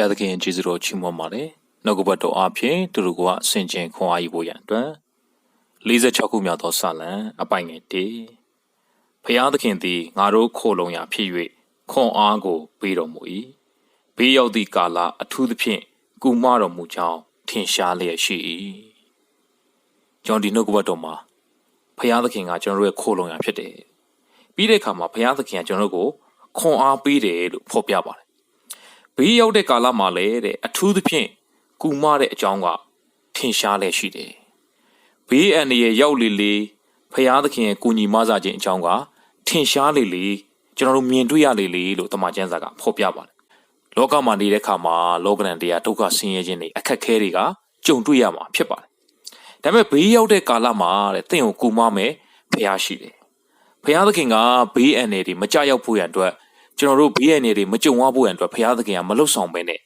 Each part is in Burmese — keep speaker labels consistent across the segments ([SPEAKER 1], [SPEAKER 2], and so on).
[SPEAKER 1] ရသခင်ကျေးဇူးတော်ချီးမွမ်းပါတယ်။နှုတ်ကပတ်တော်အဖြစ်သူတို့ကအစင်ကျင်ခွန်အားယူဖို့ရန်အတွက်46ခုမြောက်သောစာလံအပိုင်ငယ်1ဖျားသခင်သည်ငါတို့ခိုလုံရာဖြစ်၍ခွန်အားကိုပေးတော်မူ၏။ဘေးရောက်သည့်ကာလအထူးသဖြင့်ကုမတော်မူကြောင်းထင်ရှားလျက်ရှိ၏။ကျွန်တော်ဒီနှုတ်ကပတ်တော်မှာဖျားသခင်ကကျွန်တော်တို့ရဲ့ခိုလုံရာဖြစ်တယ်။ပြီးတဲ့အခါမှာဖျားသခင်ကကျွန်တော်တို့ကိုခွန်အားပေးတယ်လို့ဖော်ပြပါတယ် ဘေးရောက်တဲ့ကာလမှာလည်းတဲ့အထူးသဖြင့်ကူမတဲ့အကြောင်းကထင်ရှားလျက်ရှိတယ်။ဘေးအန္တရာယ်ရောက်လေလေဖရာသခင်ရဲ့ကူညီမဆခြင်းအကြောင်းကထင်ရှားလေလေကျွန်တော်တို့မြင်တွေ့ရလေလေလို့တမန်ကျမ်းစာကဖော်ပြပါတယ်။လောကမှာနေတဲ့အခါမှာလောကရန်တရားဒုက္ခဆင်းရဲခြင်းတွေအခက်ခဲတွေကကြုံတွေ့ရမှာဖြစ်ပါတယ်။ဒါပေမဲ့ဘေးရောက်တဲ့ကာလမှာတဲ့တင့်ကိုကူမမယ်ဖရာရှိတယ်။ဖရာသခင်ကဘေးအန္တရာယ်တွေမကြောက်ရောက်ဖို့ရန်အတွက် ကျွန်တော်တို့ဘေးအန္တရာယ်တွေမကြုံရဖို့ရန်အတွက်ဘုရားသခင်ကမလွတ်ဆောင်ပဲနဲ့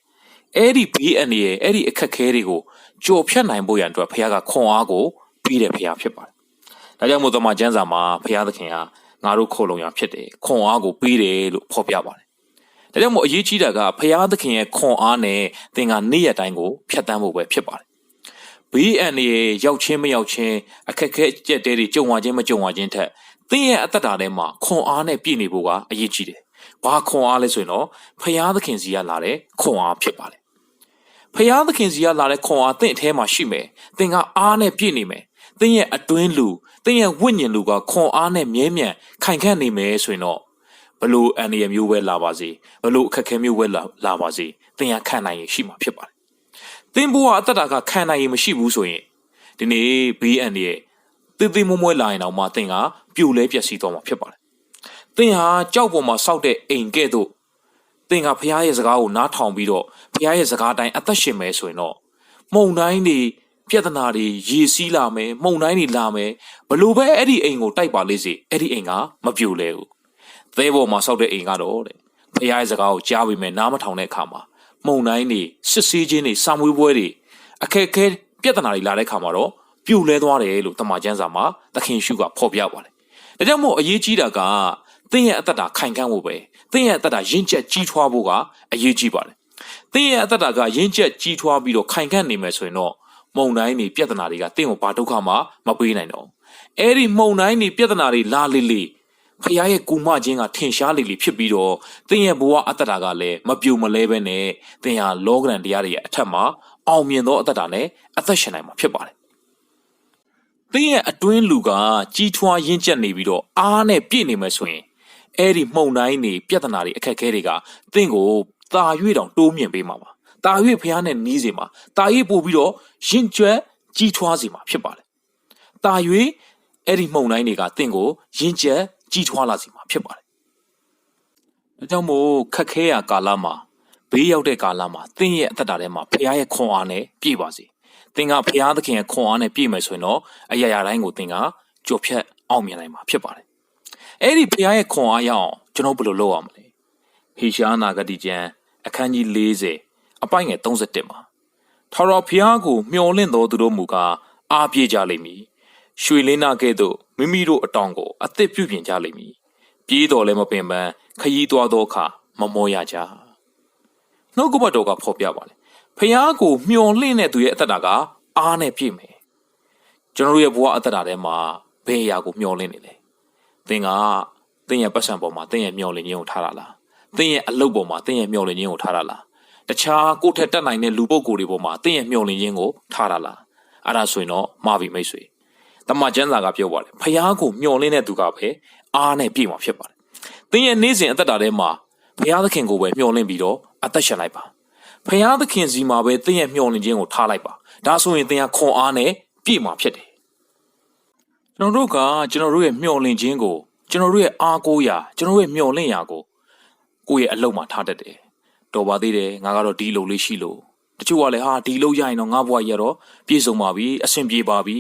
[SPEAKER 1] အဲ့ဒီဘေးအန္တရာယ်အဲ့ဒီအခက်ခဲတွေကိုကြော်ဖြတ်နိုင်ဖို့ရန်အတွက်ဘုရားကခွန်အားကိုပြီးတဲ့ဘုရားဖြစ်ပါတယ်။ဒါကြောင့်မို့သမကျမ်းစာမှာဘုရားသခင်ကငါတို့ခိုလုံရဖြစ်တယ်ခွန်အားကိုပြီးတယ်လို့ဖော်ပြပါတယ်။ဒါကြောင့်မို့အရေးကြီးတာကဘုရားသခင်ရဲ့ခွန်အားနဲ့သင်ကနေ့ရက်တိုင်းကိုဖြတ်တန်းဖို့ပဲဖြစ်ပါတယ်။ဘေးအန္တရာယ်ရောက်ချင်းမရောက်ချင်းအခက်ခဲကြက်တဲတွေကြုံဝခြင်းမကြုံဝခြင်းထက်သင်ရဲ့အသက်တာထဲမှာခွန်အားနဲ့ပြည့်နေဖို့ကအရေးကြီးတယ် ဘာခွန်အားလဲဆိုရင်တော့ဖရာသခင်စီကလာတဲ့ခွန်အားဖြစ်ပါတယ်ဖရာသခင်စီကလာတဲ့ခွန်အားသင်အထဲမှာရှိမယ်သင်ကအားနဲ့ပြည့်နေမယ်သင်ရဲ့အတွင်းလူသင်ရဲ့ဝိညာဉ်လူကခွန်အားနဲ့မြဲမြံခိုင်ခန့်နေမယ်ဆိုရင်တော့ဘလို့အန္တရာယ်မျိုးပဲလာပါစေဘလို့အခက်ခဲမျိုးပဲလာလာပါစေသင်ရခံနိုင်ရင်ရှိမှာဖြစ်ပါတယ်သင်ဘဝအတ္တတာကခံနိုင်ရင်မရှိဘူးဆိုရင်ဒီနေ့ဘေးအန္တရာယ်တည်တည်မွမွဲလာရင်တော့မှသင်ကပြိုလဲပျက်စီးသွားမှာဖြစ်ပါတယ် သင်ဟာကြောက်ပေါ်မှာစောက်တဲ့အိမ်ကဲ့သို့သင်ကဖရားရဲ့စကားကိုနားထောင်ပြီးတော့ဖရားရဲ့စကားတိုင်းအသက်ရှင်မယ်ဆိုရင်တော့မုံတိုင်းတွေပြဿနာတွေရေစီးလာမယ်မုံတိုင်းတွေလာမယ်ဘလို့ပဲအဲ့ဒီအိမ်ကိုတိုက်ပါလိမ့်စေအဲ့ဒီအိမ်ကမပြိုလဲဘူးသဲပေါ်မှာစောက်တဲ့အိမ်ကတော့တဲ့ဖရားရဲ့စကားကိုကြားပြီးမယ်နားမထောင်တဲ့အခါမှာမုံတိုင်းတွေစစ်ဆေးခြင်းတွေစာမွေးပွဲတွေအခက်အခဲပြဿနာတွေလာတဲ့အခါမှာတော့ပြိုလဲသွားတယ်လို့တမန်ကျမ်းစာမှာသခင်ရှုကဖော်ပြပါတယ်ဒါကြောင့်မို့အရေးကြီးတာက သင်ရဲ့အသက်တာခိုင်ခန့်ဖို့ပဲသင်ရဲ့အသက်တာရင့်ကျက်ကြီးထွားဖို့ကအရေးကြီးပါတယ်သင်ရဲ့အသက်တာကရင့်ကျက်ကြီးထွားပြီးတော့ခိုင်ခန့်နေမယ်ဆိုရင်တော့မုံတိုင်းတွေပြဿနာတွေကသင်ကိုဘာဒုက္ခမှမပေးနိုင်တော့အဲ့ဒီမုံတိုင်းတွေပြဿနာတွေလာလေလေဖခင်ရဲ့ကူမခြင်းကထင်ရှားလေလေဖြစ်ပြီးတော့သင်ရဲ့ဘဝအသက်တာကလည်းမပြိုမလဲပဲနဲ့သင်ဟာလောကရန်တရားတွေရဲ့အထက်မှာအောင်မြင်သောအသက်တာနဲ့အသက်ရှင်နိုင်မှာဖြစ်ပါတယ်သင်ရဲ့အတွင်းလူကကြီးထွားရင့်ကျက်နေပြီးတော့အားနဲ့ပြည့်နေမယ်ဆိုရင် အဲ့ဒီမှုန်တိုင်းတွေပြဿနာတွေအခက်အခဲတွေကသင်ကိုတာ၍တောင်တိုးမြင့်ပေးမှာပါတာ၍ဖះနဲ့နီးစေမှာတာ၍ပို့ပြီးတော့ရင်ကျွဲကြီးထွားစေမှာဖြစ်ပါတယ်တာ၍အဲ့ဒီမှုန်တိုင်းတွေကသင်ကိုရင်ကျက်ကြီးထွားလာစေမှာဖြစ်ပါတယ်ဒါကြောင့်မို့ခက်ခဲရကာလမှာဘေးရောက်တဲ့ကာလမှာသင်ရဲ့အသက်တာထဲမှာဖះရဲ့ခွန်အားနဲ့ပြည့်ပါစေသင်ကဖះသခင်ရဲ့ခွန်အားနဲ့ပြည့်မယ်ဆိုရင်တော့အရာရာတိုင်းကိုသင်ကကြော်ဖြတ်အောင်မြင်နိုင်မှာဖြစ်ပါတယ် အဲ့ဒီဖခင်ရဲ့ခွန်အားရအောင်ကျွန်တော်ဘယ်လိုလုပ်ရမလဲဟေရှားနာဂတိကျမ်းအခန်းကြီး40အပိုင်ငယ်31မှာထာဝရဘုရားကိုမျှော်လင့်တော်သူတို့မူကားအားပြေကြလိမ့်မည်ရွှေလင်းနာကဲ့သို့မိမိတို့အတောင်ကိုအသက်ပြုပြင်ကြလိမ့်မည်ပြေးတော်လည်းမပင်ပန်းခရီးသွားသောအခါမမောရကြနှုတ်ကပတ်တော်ကဖော်ပြပါလေဖះကိုမျော်လင့်တဲ့သူရဲ့အသက်တာကအားနဲ့ပြည့်မယ်ကျွန်တော်တို့ရဲ့ဘဝအသက်တာထဲမှာဘယ်အရာကိုမျော်လင့်နေလဲ သင်ကသင်ရဲ့ပတ်စံပေါ်မှာသင်ရဲ့မျောလင့်ခြင်းကိုထားတာလားသင်ရဲ့အလုပ်ပေါ်မှာသင်ရဲ့မျောလင့်ခြင်းကိုထားတာလားတခြားကိုယ့်ထက်တက်နိုင်တဲ့လူပုဂ္ဂိုလ်တွေပေါ်မှာသင်ရဲ့မျောလင့်ခြင်းကိုထားတာလားအဲ့ဒါဆိုရင်တော့မှာပြီမိတ်ဆွေတမန်ကျမ်းစာကပြောပါတယ်ဖះကိုမျောလင့်တဲ့သူကပဲအားနဲ့ပြည့်မှာဖြစ်ပါတယ်သင်ရဲ့နေ့စဉ်အသက်တာထဲမှာဘုရားသခင်ကိုပဲမျှော်လင့်ပြီးတော့အသက်ရှင်လိုက်ပါဘုရားသခင်စီမှာပဲသင်ရဲ့မျှော်လင့်ခြင်းကိုထားလိုက်ပါဒါဆိုရင်သင်ကခွန်အားနဲ့ပြည့်မှာဖြစ်တယ် ကျွန်တော်တို့ကကျွန်တော်တို့ရဲ့မျှော်လင့်ခြင်းကိုကျွန်တော်တို့ရဲ့အားကိုးရာကျွန်တော်တို့ရဲ့မျှော်လင့်ရာကိုကိုယ့်ရဲ့အလုပ်မှာထားတတ်တယ်တော်ပါသေးတယ်ငါကတော့ဒီလိုလေးရှိလို့တချို့ကလည်းဟာဒီလိုရရင်တော့ငါဘဝရတော့ပြည့်စုံပါပြီအဆင်ပြေပါပြီ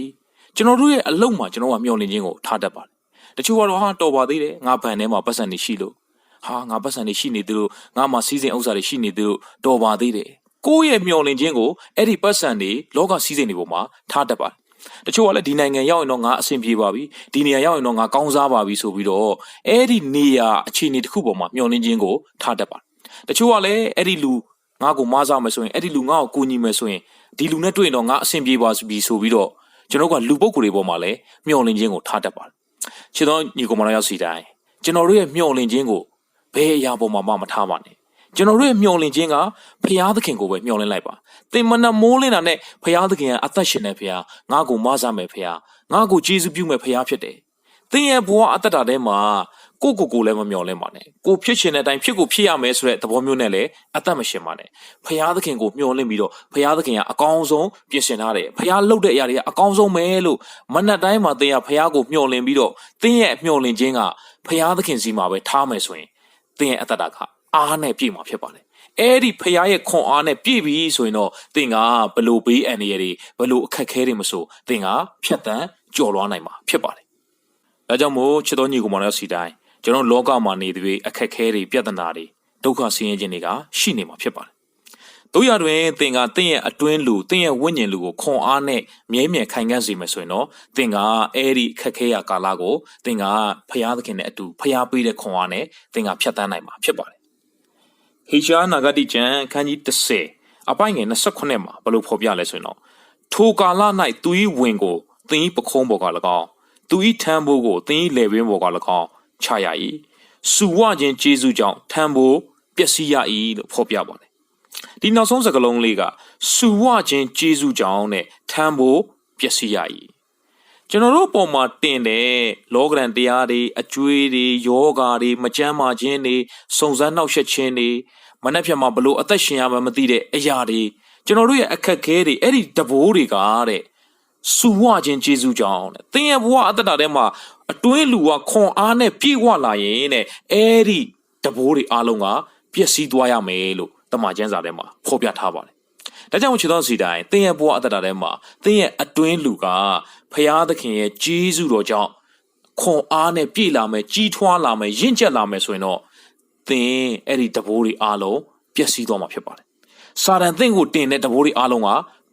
[SPEAKER 1] ကျွန်တော်တို့ရဲ့အလုပ်မှာကျွန်တော်ကမျှော်လင့်ခြင်းကိုထားတတ်ပါတယ်တချို့ကတော့ဟာတော်ပါသေးတယ်ငါဘန်ထဲမှာပတ်စံနေရှိလို့ဟာငါပတ်စံနေရှိနေသလိုငါမှာစီးစိမ်ဥစ္စာတွေရှိနေသလိုတော်ပါသေးတယ်ကိုယ့်ရဲ့မျှော်လင့်ခြင်းကိုအဲ့ဒီပတ်စံတွေလောကစီးစိမ်တွေပေါ်မှာထားတတ်ပါတယ် တချို့ကလည်းဒီနိုင်ငံရောက်ရင်တော့ငါအဆင်ပြေပါပြီဒီနေရာရောက်ရင်တော့ငါကောင်းစားပါပြီဆိုပြီးတော့အဲ့ဒီနေရာအခြေအနေတစ်ခုပေါ်မှာမျှော်လင့်ခြင်းကိုထားတတ်ပါတယ်တချို့ကလည်းအဲ့ဒီလူငါ့ကိုမစားမယ်ဆိုရင်အဲ့ဒီလူငါ့ကိုကူညီမယ်ဆိုရင်ဒီလူနဲ့တွေ့ရင်တော့ငါအဆင်ပြေပါပြီဆိုပြီးတော့ကျွန်တော်ကလူပုဂ္ဂိုလ်တွေပေါ်မှာလည်းမျှော်လင့်ခြင်းကိုထားတတ်ပါတယ်ချစ်တော်ညီကောင်မတော်ရောက်စီတိုင်းကျွန်တော်တို့ရဲ့မျှော်လင့်ခြင်းကိုဘယ်အရာပေါ်မှာမှမထားပါနဲ့ ကျွန်တော်တို့ရဲ့မျှော်လင့်ခြင်းကဖရာသခင်ကိုပဲမျှော်လင့်လိုက်ပါသင်မနမိုးလင်းတာနဲ့ဖရာသခင်ကအသက်ရှင်တဲ့ဖရာငါ့ကိုမစားမယ်ဖရာငါ့ကိုကျေးဇူးပြုမယ်ဖရာဖြစ်တယ်သင်ရဲ့ဘဝအသက်တာထဲမှာကိုကိုကိုလည်းမမျှော်လင့်ပါနဲ့ကိုဖြစ်ရှင်တဲ့အတိုင်းဖြစ်ကိုဖြစ်ရမယ်ဆိုတဲ့သဘောမျိုးနဲ့လည်းအသက်မရှင်ပါနဲ့ဖရာသခင်ကိုမျှော်လင့်ပြီးတော့ဖရာသခင်ကအကောင်းဆုံးပြင်ဆင်ထားတယ်ဖရာလှုပ်တဲ့အရာတွေကအကောင်းဆုံးပဲလို့မနက်တိုင်းမှာသင်ကဖရာကိုမျှော်လင့်ပြီးတော့သင်ရဲ့မျှော်လင့်ခြင်းကဖရာသခင်စီမှာပဲထားမယ်ဆိုရင်သင်ရဲ့အသက်တာက အားနဲ့ပြည့်မှာဖြစ်ပါလေအဲ့ဒီဖရာရဲ့ခွန်အားနဲ့ပြည့်ပြီဆိုရင်တော့သင်ကဘလို့ဘေးအန္တရာယ်တွေဘလို့အခက်ခဲတွေမဆိုသင်ကဖြတ်တန်းကြော်လွှားနိုင်မှာဖြစ်ပါတယ်။ဒါကြောင့်မို့ချစ်တော်ညီကောင်မတော်စီတိုင်းကျွန်တော်လောကမှာနေသူအခက်ခဲတွေပြဿနာတွေဒုက္ခဆင်းရဲခြင်းတွေကရှိနေမှာဖြစ်ပါတယ်။တို့ရတွင်သင်ကသင်ရဲ့အတွင်းလူသင်ရဲ့ဝိညာဉ်လူကိုခွန်အားနဲ့မြဲမြံခိုင်ခန့်စေမယ်ဆိုရင်တော့သင်ကအဲ့ဒီအခက်ခဲရကာလကိုသင်ကဖရာသခင်နဲ့အတူဖရာပေးတဲ့ခွန်အားနဲ့သင်ကဖြတ်တန်းနိုင်မှာဖြစ်ပါတယ်။ ဟေရှားနာဂတိကျမ်းခန်းကြီး30အပိုင်းငယ်28မှာဘလို့ဖော်ပြလဲဆိုရင်တော့ထိုကာလ၌သူ၏ဝင်ကိုသင်၏ပခုံးပေါ်က၎င်းသူ၏ထံဘိုးကိုသင်၏လေပင်ပေါ်က၎င်းချရ၏စူဝခြင်းကျေးဇူးကြောင့်ထံဘိုးပျက်စီးရ၏လို့ဖော်ပြပါတယ်ဒီနောက်ဆုံးစကားလုံးလေးကစူဝခြင်းကျေးဇူးကြောင့်နဲ့ထံဘိုးပျက်စီးရ၏ ကျွန်တော်တို့ပုံမှာတင်တဲ့လောကရန်တရားတွေအကျွေးတွေယောဂါတွေမကြမ်းမာခြင်းတွေစုံစမ်းနှောက်ယှက်ခြင်းတွေမနှက်ဖြတ်မှာဘလို့အသက်ရှင်ရမှမသိတဲ့အရာတွေကျွန်တော်တို့ရဲ့အခက်ခဲတွေအဲ့ဒီတဘိုးတွေကတဲ့စူဝခြင်းကျေးဇူးကြောင့်တဲ့သင်ရဲ့ဘဝအသက်တာထဲမှာအတွင်းလူကခွန်အားနဲ့ပြည့်ဝလာရင်တဲ့အဲ့ဒီတဘိုးတွေအားလုံးကပျက်စီးသွားရမယ်လို့တမန်ကျမ်းစာထဲမှာဖော်ပြထားပါတယ်။ဒါကြောင့်ခြေတော်စီတိုင်းသင်ရဲ့ဘဝအသက်တာထဲမှာသင်ရဲ့အတွင်းလူက ဖရာသခင်ရဲ့ကျေးဇူးတော်ကြောင့်ခွန်အားနဲ့ပြည့်လာမယ်ကြီးထွားလာမယ်ရင့်ကျက်လာမယ်ဆိုရင်တော့သင်အဲ့ဒီတဘိုးတွေအားလုံးပျက်စီးသွားမှာဖြစ်ပါတယ်။စာတန်သင်ကိုတင်တဲ့တဘိုးတွေအားလုံးက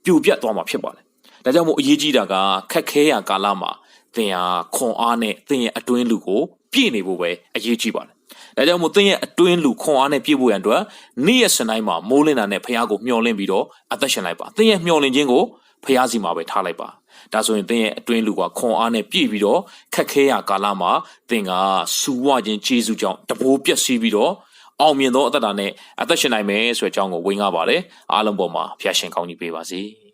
[SPEAKER 1] ပြိုပြတ်သွားမှာဖြစ်ပါတယ်။ဒါကြောင့်မို့အရေးကြီးတာကခက်ခဲရကာလမှာသင်ဟာခွန်အားနဲ့သင်ရဲ့အတွင်းလူကိုပြည့်နေဖို့ပဲအရေးကြီးပါတယ်။ဒါကြောင့်မို့သင်ရဲ့အတွင်းလူခွန်အားနဲ့ပြည့်ဖို့ရန်အတွက်နေ့ရက်စံတိုင်းမှာမိုးလင်းတာနဲ့ဖះကိုမျှော်လင့်ပြီးတော့အသက်ရှင်လိုက်ပါ။သင်ရဲ့မျှော်လင့်ခြင်းကိုဖះစီမှာပဲထားလိုက်ပါ။ ဒါဆိုရင်သင်ရဲ့အတွင်းလူကခွန်အားနဲ့ပြည့်ပြီးတော့ခက်ခဲရကာလမှာသင်ကစူဝခြင်းကျေးဇူးကြောင့်တဘိုးပြည့်စည်ပြီးတော့အောင်မြင်သောအသက်တာနဲ့အသက်ရှင်နိုင်မယ်ဆိုတဲ့အကြောင်းကိုဝေငှပါတယ်။အားလုံးပေါ်မှာဖះရှင်ကောင်းကြီးပေးပါစေ။